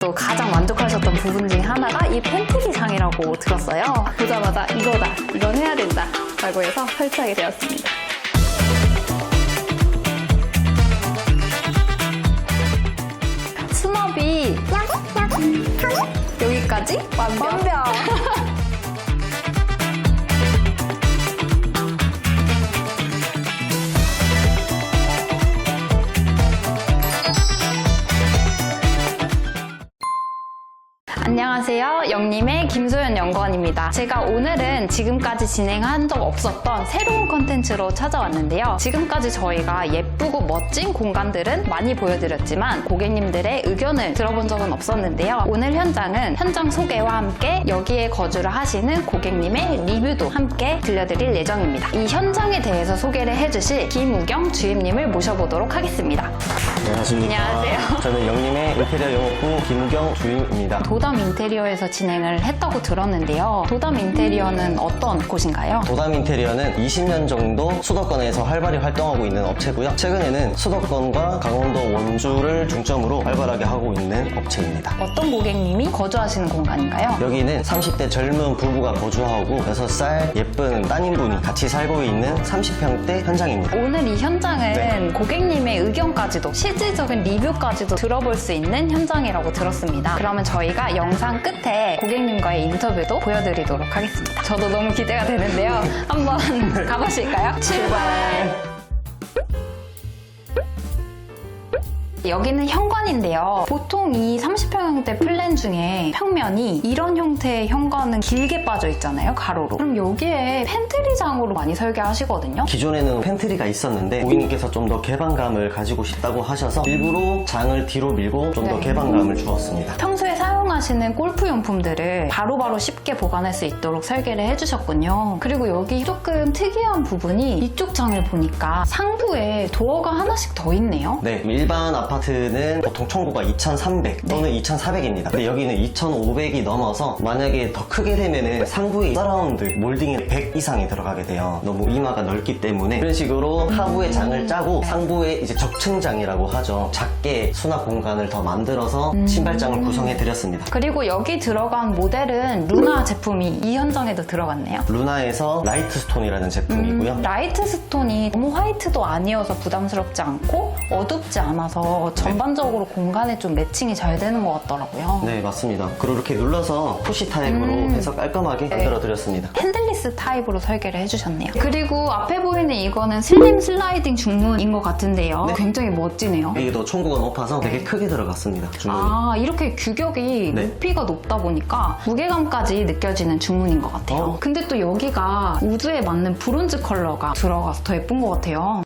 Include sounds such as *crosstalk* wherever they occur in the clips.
또 가장 만족하셨던 부분 중에 하나가 이 팬트리 장이라고 들었어요. 보자마자 이거다, 이건 해야 된다 라고 해서 설치하게 되었습니다. 수납이 여기까지 완벽. 안녕하세요. 영님의 김소연 연구원입니다. 제가 오늘은 지금까지 진행한 적 없었던 새로운 컨텐츠로 찾아왔는데요. 지금까지 저희가 예쁘고 멋진 공간들은 많이 보여드렸지만 고객님들의 의견을 들어본 적은 없었는데요. 오늘 현장은 현장 소개와 함께 여기에 거주를 하시는 고객님의 리뷰도 함께 들려드릴 예정입니다. 이 현장에 대해서 소개를 해주실 김우경 주임님을 모셔보도록 하겠습니다. 안녕하십니까. 안녕하세요. 저는 영림의 인테리어 영업부 김우경 주임입니다. 도담 인테리어 에서 진행을 했다고 들었는데요. 도담 인테리어는 어떤 곳인가요? 도담 인테리어는 20년 정도 수도권에서 활발히 활동하고 있는 업체고요. 최근에는 수도권과 강원도 원주를 중점으로 활발하게 하고 있는 업체입니다. 어떤 고객님이 거주하시는 공간인가요? 여기는 30대 젊은 부부가 거주하고 6살 예쁜 따님분이 같이 살고 있는 30평대 현장입니다. 오늘 이 현장은 네. 고객님의 의견까지도 실질적인 리뷰까지도 들어볼 수 있는 현장이라고 들었습니다. 그러면 저희가 영상 끝에 고객님과의 인터뷰도 보여드리도록 하겠습니다. 저도 너무 기대가 되는데요. 한번 *laughs* 가보실까요? 출발! 여기는 현관인데요. 보통 이 30평형대 플랜 중에 평면이 이런 형태의 현관은 길게 빠져 있잖아요, 가로로. 그럼 여기에 팬트리장으로 많이 설계하시거든요. 기존에는 팬트리가 있었는데 고객님께서 좀 더 개방감을 가지고 싶다고 하셔서 일부러 장을 뒤로 밀고 좀 더 네. 개방감을 주었습니다. 평소에 사용 하시는 골프 용품들을 바로바로 쉽게 보관할 수 있도록 설계를 해주셨군요. 그리고 여기 조금 특이한 부분이 이쪽 장을 보니까 상부에 도어가 하나씩 더 있네요. 네, 일반 아파트는 보통 청구가 2,300 또는 2,400입니다. 근데 여기는 2,500이 넘어서 만약에 더 크게 되면은 상부에 서라운드 몰딩이 100 이상이 들어가게 돼요. 너무 이마가 넓기 때문에 이런 식으로 하부에 장을 짜고 상부에 이제 적층장이라고 하죠. 작게 수납 공간을 더 만들어서 신발장을 구성해 드렸습니다. 그리고 여기 들어간 모델은 루나 제품이 이 현장에도 들어갔네요. 루나에서 라이트 스톤이라는 제품이고요. 라이트 스톤이 너무 화이트도 아니어서 부담스럽지 않고 어둡지 않아서 전반적으로 공간에 좀 매칭이 잘 되는 것 같더라고요. 네, 맞습니다. 그리고 이렇게 눌러서 푸시 타입으로 해서 깔끔하게 만들어 드렸습니다. 핸들리스 타입으로 설계를 해주셨네요. 그리고 앞에 보이는 이거는 슬림 슬라이딩 중문인 것 같은데요. 네. 굉장히 멋지네요. 이게 더 총구가 높아서 되게 크게 들어갔습니다. 중문이. 아, 이렇게 규격이 네. 높이가 높다 보니까 무게감까지 느껴지는 중문인 것 같아요. 어. 근데 또 여기가 우드에 맞는 브론즈 컬러가 들어가서 더 예쁜 것 같아요.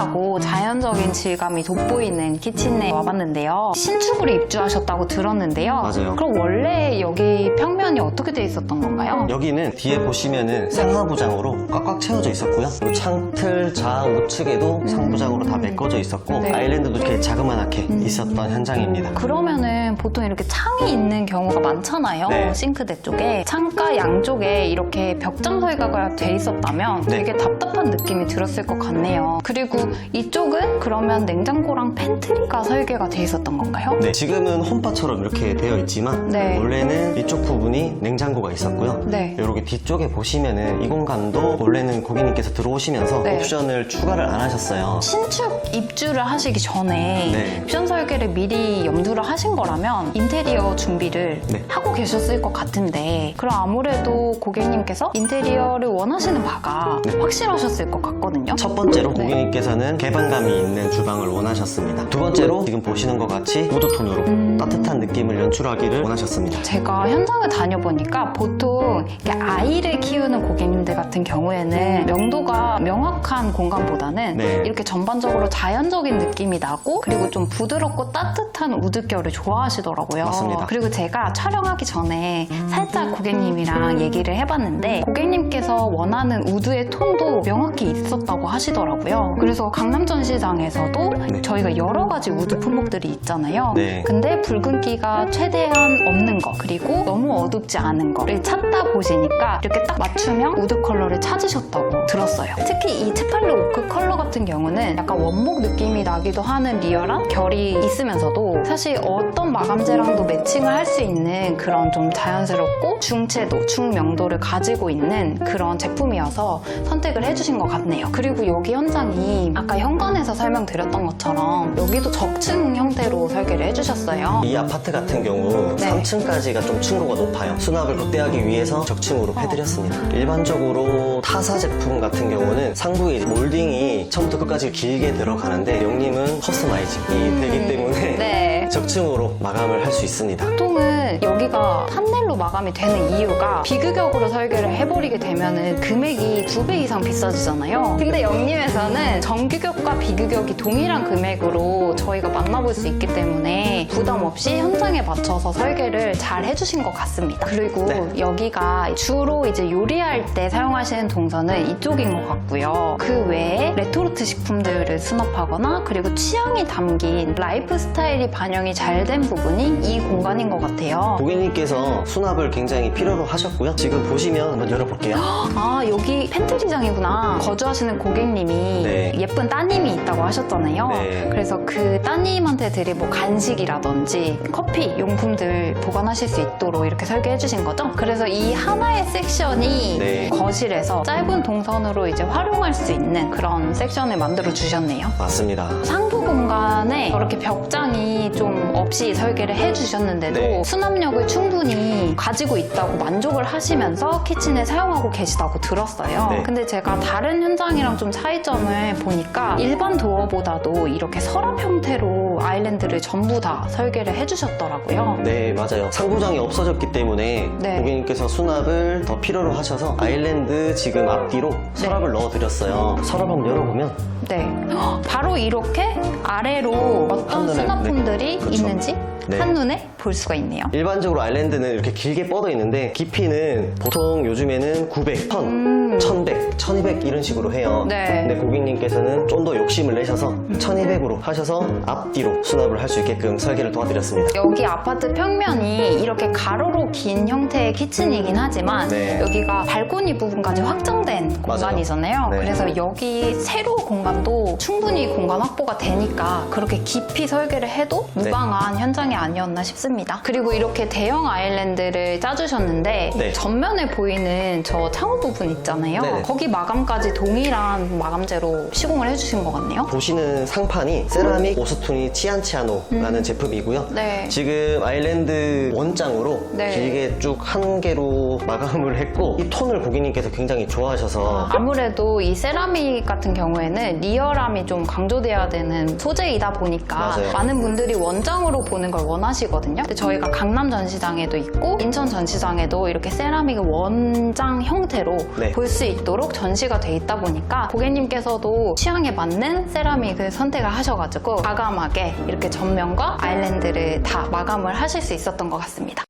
따뜻하고 자연적인 질감이 돋보이는 키친에 와봤는데요. 신축으로 입주하셨다고 들었는데요. 맞아요. 그럼 원래 여기 평면이 어떻게 돼 있었던 건가요? 여기는 뒤에 보시면은 상하부장으로 꽉꽉 채워져 있었고요. 그리고 창틀 좌 우측에도 상부장으로 다 메꿔져 있었고 네. 아일랜드도 이렇게 자그마하게 있었던 현장입니다. 그러면은 보통 이렇게 창이 있는 경우가 많잖아요. 네. 싱크대 쪽에. 창가 양쪽에 이렇게 벽장 설계가 돼 있었다면 네. 되게 답답한 느낌이 들었을 것 같네요. 그리고 이쪽은 그러면 냉장고랑 팬트리가 설계가 돼 있었던 건가요? 네, 지금은 홈파처럼 이렇게 되어 있지만 네. 원래는 이쪽 부분이 냉장고가 있었고요. 네. 이렇게 뒤쪽에 보시면은 이 공간도 원래는 고객님께서 들어오시면서 네. 옵션을 추가를 안 하셨어요. 신축 입주를 하시기 전에 네. 옵션 설계를 미리 염두를 하신 거라면 인테리어 준비를 네. 하고 계셨을 것 같은데 그럼 아무래도 고객님께서 인테리어를 원하시는 바가 네. 확실하셨을 것 같거든요. 첫 번째로 네. 고객님께서는 개방감이 있는 주방을 원하셨습니다. 두 번째로 지금 보시는 것 같이 우드톤으로 음. 따뜻한 느낌을 연출하기를 원하셨습니다. 제가 현장을 다녀보니까 보통 이렇게 아이를 키우는 고객님들 같은 경우에는 명도가 명확한 공간보다는 네. 이렇게 전반적으로 자연적인 느낌이 나고 그리고 좀 부드럽고 따뜻한 우드결을 좋아하시더라고요. 맞습니다. 그리고 제가 촬영하기 전에 살짝 고객님이랑 얘기를 해봤는데 고객님께서 원하는 우드의 톤도 명확히 있었다고 하시더라고요. 그래서 강남전시장에서도 네. 저희가 여러 가지 우드 품목들이 있잖아요. 네. 근데 붉은기가 최대한 없는 거 그리고 너무 어둡지 않은 거를 찾다 보시니까 이렇게 딱 맞춤형 우드 컬러를 찾으셨다고 들었어요. 특히 이 체팔로 오크 컬러 같은 경우는 약간 원목 느낌이 나기도 하는 리얼한 결이 있으면서도 사실 어떤 마감재랑도 매칭을 할 수 있는 그런 좀 자연스럽고 중채도, 중명도를 가지고 있는 그런 제품이어서 선택을 해주신 것 같네요. 그리고 여기 현장이 아까 현관에서 설명드렸던 것처럼 여기도 적층 형태로 설계를 해주셨어요. 이 아파트 같은 경우 네. 3층까지가 좀 층고가 높아요. 수납을 극대화하기 위해서 적층으로 해드렸습니다. 일반적으로 타사 제품 같은 경우는 상부에 몰딩이 처음부터 끝까지 길게 들어가는데 영림은 커스터마이징이 되기 때문에 네. 적층으로 마감을 할 수 있습니다. 보통은 여기가 판넬 로 마감이 되는 이유가 비규격으로 설계를 해버리게 되면은 금액이 두 배 이상 비싸지잖아요. 근데 영림에서는 정규격과 비규격이 동일한 금액으로 저희가 만나볼 수 있기 때문에 부담 없이 현장에 맞춰서 설계를 잘 해주신 것 같습니다. 그리고 네. 여기가 주로 이제 요리할 때 사용하시는 동선은 이쪽인 것 같고요. 그 외에 레토르트 식품들을 수납하거나 그리고 취향이 담긴 라이프 스타일이 반영이 잘 된 부분이 이 공간인 것 같아요. 고객님께서 수납을 굉장히 필요로 하셨고요. 지금 보시면 한번 열어볼게요. *gasps* 아 여기 팬트리장이구나. 거주하시는 고객님이 네. 예쁜 따님이 있다고 하셨잖아요. 네. 그래서 그 따님한테 드릴 뭐 간식이라든지 커피 용품들 보관하실 수 있도록 이렇게 설계해 주신 거죠. 그래서 이 하나의 섹션이 네. 거실에서 짧은 동선으로 이제 활용할 수 있는 그런 섹션을 만들어 주셨네요. 맞습니다. 상부 공간에 저렇게 벽장이 좀 없이 설계를 해주셨는데도 네. 수납력을 충분히 가지고 있다고 만족을 하시면서 키친에 사용하고 계시다고 들었어요. 네. 근데 제가 다른 현장이랑 좀 차이점을 보니까 일반 도어보다도 이렇게 서랍 형태로 아일랜드를 전부 다 설계를 해주셨더라고요. 네, 맞아요. 상부장이 없어졌기 때문에 네. 고객님께서 수납을 더 필요로 하셔서 아일랜드 지금 앞뒤로 서랍을 넣어드렸어요. 서랍 한번 열어보면 네. 헉, *gasps* 바로 이렇게 아래로 어떤 한눈에, 수납품들이 네. 그쵸. 있는지 네. 한눈에 볼 수가 있네요. 일반적으로 아일랜드는 이렇게 길게 뻗어 있는데 깊이는 보통 요즘에는 900, 1000, 음. 1100, 1200 이런 식으로 해요. 네. 근데 고객님께서는 좀 더 욕심을 내셔서 1200으로 하셔서 앞뒤로 수납을 할 수 있게끔 설계를 도와드렸습니다. 여기 아파트 평면이 이렇게 가로로 긴 형태의 키친이긴 하지만 네. 여기가 발코니 부분까지 확장된 공간이잖아요. 네. 그래서 여기 세로 공간도 충분히 공간 확보가 되니까 그렇게 깊이 설계를 해도 네. 무방한 현장 이 아니었나 싶습니다. 그리고 이렇게 대형 아일랜드를 짜주셨는데 네. 전면에 보이는 저 창호 부분 있잖아요. 네네. 거기 마감까지 동일한 마감재로 시공을 해주신 것 같네요. 보시는 상판이 세라믹 오스투니 치안치아노라는 제품이고요. 네. 지금 아일랜드 원장으로 네. 길게 쭉 한 개로 *laughs* 마감을 했고 이 톤을 고객님께서 굉장히 좋아하셔서 아무래도 이 세라믹 같은 경우에는 리얼함이 좀 강조돼야 되는 소재이다 보니까 맞아요. 많은 분들이 원장으로 보는 걸 원하시거든요. 근데 저희가 강남 전시장에도 있고 인천 전시장에도 이렇게 세라믹을 원장 형태로 네. 볼 수 있도록 전시가 돼 있다 보니까 고객님께서도 취향에 맞는 세라믹을 선택을 하셔가지고 과감하게 이렇게 전면과 아일랜드를 다 마감을 하실 수 있었던 것 같습니다.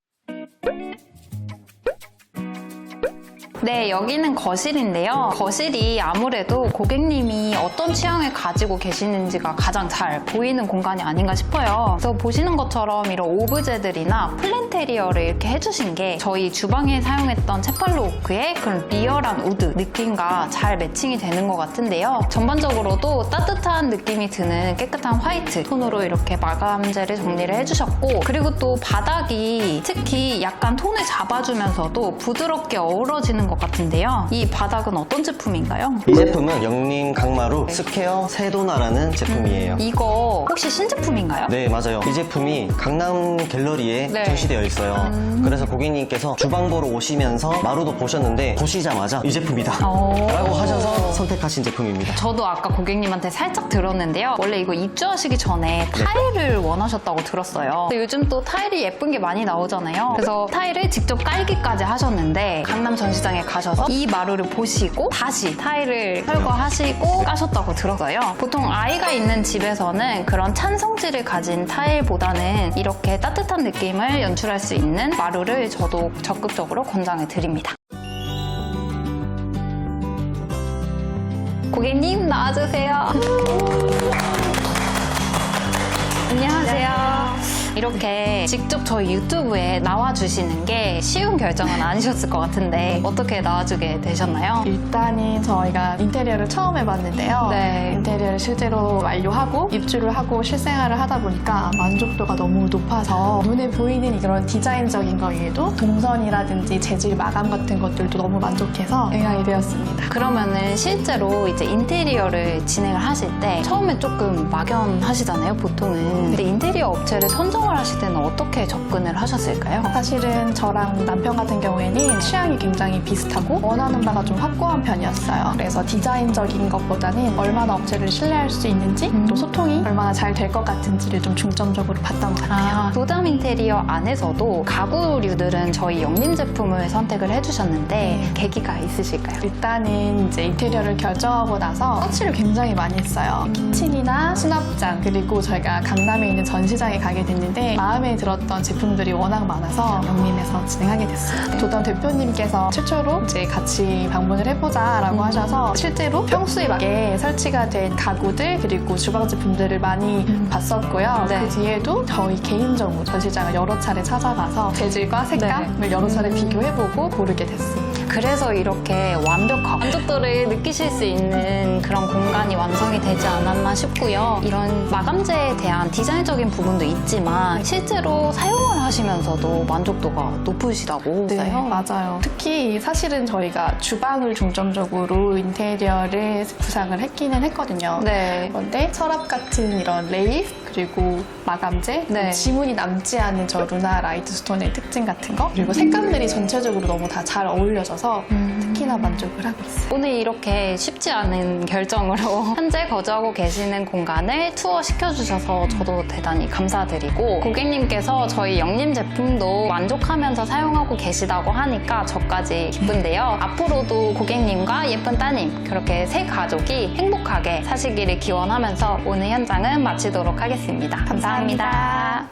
네, 여기는 거실인데요. 거실이 아무래도 고객님이 어떤 취향을 가지고 계시는지가 가장 잘 보이는 공간이 아닌가 싶어요. 그래서 보시는 것처럼 이런 오브제들이나 플랜테리어를 이렇게 해주신 게 저희 주방에 사용했던 체팔로 오크의 그런 리얼한 우드 느낌과 잘 매칭이 되는 것 같은데요. 전반적으로도 따뜻한 느낌이 드는 깨끗한 화이트 톤으로 이렇게 마감재를 정리를 해주셨고 그리고 또 바닥이 특히 약간 톤을 잡아주면서도 부드럽게 어우러지는 것 같은데요. 이 바닥은 어떤 제품인가요? 이 제품은 영림 강마루 스퀘어 세도나라는 제품이에요. 이거 혹시 신제품인가요? 네, 맞아요. 이 제품이 강남 갤러리에 네. 전시되어 있어요. 그래서 고객님께서 주방 보러 오시면서 마루도 보셨는데 보시자마자 이 제품이다. 오. 라고 하셔서 선택하신 제품입니다. 저도 아까 고객님한테 살짝 들었는데요. 원래 이거 입주하시기 전에 타일을 원하셨다고 들었어요. 근데 요즘 또 타일이 예쁜 게 많이 나오잖아요. 그래서 타일을 직접 깔기까지 하셨는데 강남 전시장에 가셔서 이 마루를 보시고 다시 타일을 철거하시고 까셨다고 들었어요. 보통 아이가 있는 집에서는 그런 찬 성질을 가진 타일보다는 이렇게 따뜻한 느낌을 연출할 수 있는 마루를 저도 적극적으로 권장해 드립니다. 고객님 나와주세요. *laughs* 안녕하세요. 이렇게 직접 저희 유튜브에 나와주시는 게 쉬운 결정은 아니셨을 것 같은데 어떻게 나와주게 되셨나요? 일단은 저희가 인테리어를 처음 해봤는데요. 네. 인테리어를 실제로 완료하고 입주를 하고 실생활을 하다 보니까 만족도가 너무 높아서 눈에 보이는 이런 디자인적인 거 외에도 동선이라든지 재질 마감 같은 것들도 너무 만족해서 응하게 되었습니다. 그러면은 실제로 이제 인테리어를 진행을 하실 때 처음에 조금 막연하시잖아요, 보통은. 근데 인테리어 업체를 선정을 하실 때는 어떻게 접근을 하셨을까요? 사실은 저랑 남편 같은 경우에는 취향이 굉장히 비슷하고 원하는 바가 좀 확고한 편이었어요. 그래서 디자인적인 것보다는 얼마나 업체를 신뢰할 수 있는지 음. 또 소통이 얼마나 잘 될 것 같은지를 좀 중점적으로 봤던 것 같아요. 아, 도담 인테리어 안에서도 가구류들은 저희 영림 제품을 선택을 해주셨는데 네. 계기가 있으실까요? 일단은 이제 인테리어를 결정하고 나서 서치를 굉장히 많이 했어요. 키친이나 수납장 그리고 저희가 강남에 있는 전시장에 가게 됐는데 마음에 들었던 제품들이 워낙 많아서 영림에서 진행하게 됐어요. 도담 대표님께서 최초로 이제 같이 방문을 해보자 라고 하셔서 실제로 평수에 맞게 설치가 된 가구들 그리고 주방 제품들을 많이 봤었고요. 네. 그 뒤에도 저희 개인적으로 전시장을 여러 차례 찾아가서 재질과 색감을 여러 차례 비교해보고 고르게 됐습니다. 그래서 이렇게 완벽하고 만족도를 느끼실 수 있는 그런 공간이 완성이 되지 않았나 싶고요. 이런 마감재에 대한 디자인적인 부분도 있지만 실제로 사용을 하시면서도 만족도가 높으시다고 네, 했어요. 맞아요. 특히 사실은 저희가 주방을 중점적으로 인테리어를 구상을 했기는 했거든요. 네. 그런데 서랍 같은 이런 레이스 그리고 마감재, 네. 지문이 남지 않은 저 루나 라이트 스톤의 특징 같은 거 그리고 색감들이 전체적으로 너무 다 잘 어울려져서 특히나 만족을 하고 있어요. 오늘 이렇게 쉽지 않은 결정으로 *laughs* 현재 거주하고 계시는 공간을 투어 시켜주셔서 저도 대단히 감사드리고 고객님께서 저희 영림 제품도 만족하면서 사용하고 계시다고 하니까 저까지 기쁜데요. 앞으로도 고객님과 예쁜 따님 그렇게 세 가족이 행복하게 사시기를 기원하면서 오늘 현장은 마치도록 하겠습니다. 감사합니다.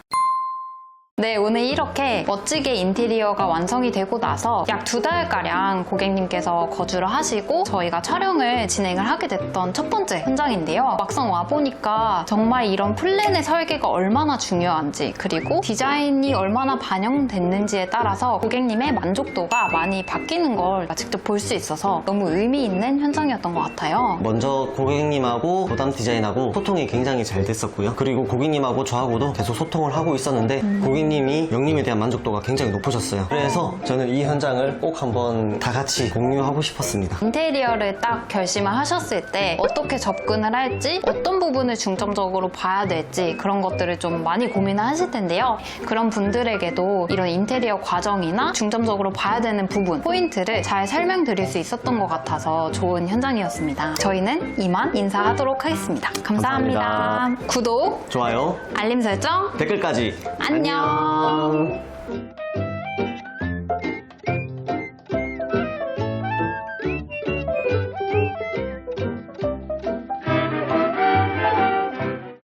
네, 오늘 이렇게 멋지게 인테리어가 완성이 되고 나서 약 두 달가량 고객님께서 거주를 하시고 저희가 촬영을 진행을 하게 됐던 첫 번째 현장인데요. 막상 와보니까 정말 이런 플랜의 설계가 얼마나 중요한지 그리고 디자인이 얼마나 반영됐는지에 따라서 고객님의 만족도가 많이 바뀌는 걸 직접 볼 수 있어서 너무 의미 있는 현장이었던 것 같아요. 먼저 고객님하고 보담 디자인하고 소통이 굉장히 잘 됐었고요. 그리고 고객님하고 저하고도 계속 소통을 하고 있었는데 고객님 이 영림에 대한 만족도가 굉장히 높으셨어요. 그래서 저는 이 현장을 꼭 한번 다 같이 공유하고 싶었습니다. 인테리어를 딱 결심을 하셨을 때 어떻게 접근을 할지 어떤 부분을 중점적으로 봐야 될지 그런 것들을 좀 많이 고민을 하실 텐데요. 그런 분들에게도 이런 인테리어 과정이나 중점적으로 봐야 되는 부분, 포인트를 잘 설명드릴 수 있었던 것 같아서 좋은 현장이었습니다. 저희는 이만 인사하도록 하겠습니다. 감사합니다. 감사합니다. 구독, 좋아요, 알림 설정, 댓글까지 안녕. 안녕.